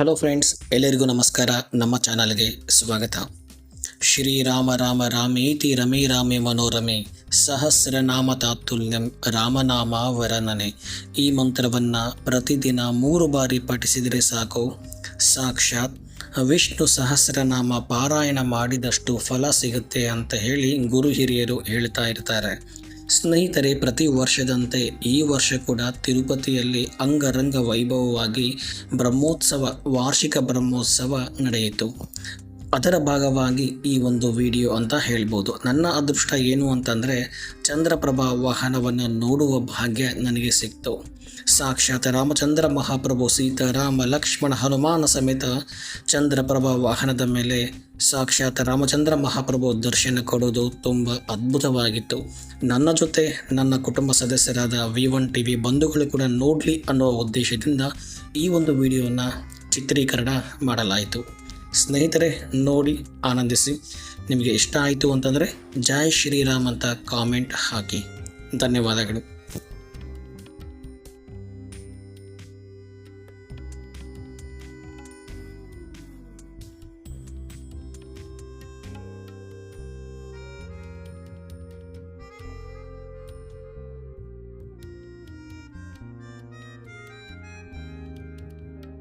Hello friends ಎಲ್ಲರಿಗೂ ನಮಸ್ಕಾರ. ನಮ್ಮ ಚಾನಲ್ಗೆ ಸ್ವಾಗತ. ಶ್ರೀರಾಮ ರಾಮ ರಾಮೇತಿ ರಮೇ ರಾಮೇ ಮನೋರಮೆ. ಸಹಸ್ರನಾಮ ತಾತುಲ್ಯಂ ರಾಮನಾಮ ವರನನೆ ಈ ಮಂತ್ರವನ್ನು ಪ್ರತಿದಿನ ಮೂರು ಬಾರಿ ಪಠಿಸಿದರೆ ಸಾಕು. ಸಾಕ್ಷಾತ್ ವಿಷ್ಣು ಸಹಸ್ರನಾಮ ಪಾರಾಯಣ ಮಾಡಿದಷ್ಟು ಫಲ ಸಿಗುತ್ತೆ ಅಂತ ಹೇಳಿ ಗುರು ಹಿರಿಯರು ಹೇಳ್ತಾ ಇರ್ತಾರೆ. ಸ್ನೇಹಿತರೆ ಪ್ರತಿ ವರ್ಷದಂತೆ ಈ ವರ್ಷ ಕೂಡ ತಿರುಪತಿಯಲ್ಲಿ ಅಂಗರಂಗ ವೈಭವವಾಗಿ ಬ್ರಹ್ಮೋತ್ಸವ ವಾರ್ಷಿಕ ಬ್ರಹ್ಮೋತ್ಸವ ನಡೆಯಿತು. ಅದರ ಭಾಗವಾಗಿ ಈ ಒಂದು ವಿಡಿಯೋ ಅಂತ ಹೇಳ್ಬೋದು. ನನ್ನ ಅದೃಷ್ಟ ಏನು ಅಂತಂದರೆ, ಚಂದ್ರಪ್ರಭಾ ವಾಹನವನ್ನು ನೋಡುವ ಭಾಗ್ಯ ನನಗೆ ಸಿಕ್ತು. ಸಾಕ್ಷಾತ್ ರಾಮಚಂದ್ರ ಮಹಾಪ್ರಭು ಸೀತಾರಾಮ ಲಕ್ಷ್ಮಣ, ಹನುಮಾನ ಸಮೇತ ಚಂದ್ರಪ್ರಭಾ ವಾಹನದ ಮೇಲೆ ಸಾಕ್ಷಾತ್ ರಾಮಚಂದ್ರ ಮಹಾಪ್ರಭು ದರ್ಶನ ಕೊಡೋದು ತುಂಬ ಅದ್ಭುತವಾಗಿತ್ತು. ನನ್ನ ಜೊತೆ ನನ್ನ ಕುಟುಂಬ ಸದಸ್ಯರಾದ ವಿ ಒನ್ ಟಿ ವಿ ಬಂಧುಗಳು ಕೂಡ ನೋಡಲಿ ಅನ್ನೋ ಉದ್ದೇಶದಿಂದ ಈ ಒಂದು ವಿಡಿಯೋನ ಚಿತ್ರೀಕರಣ ಮಾಡಲಾಯಿತು. ಸ್ನೇಹಿತರೆ ನೋಡಿ ಆನಂದಿಸಿ. ನಿಮಗೆ ಇಷ್ಟ ಆಯಿತು ಅಂತಂದರೆ ಜೈ ಶ್ರೀರಾಮ್ ಅಂತ ಕಾಮೆಂಟ್ ಹಾಕಿ. ಧನ್ಯವಾದಗಳು.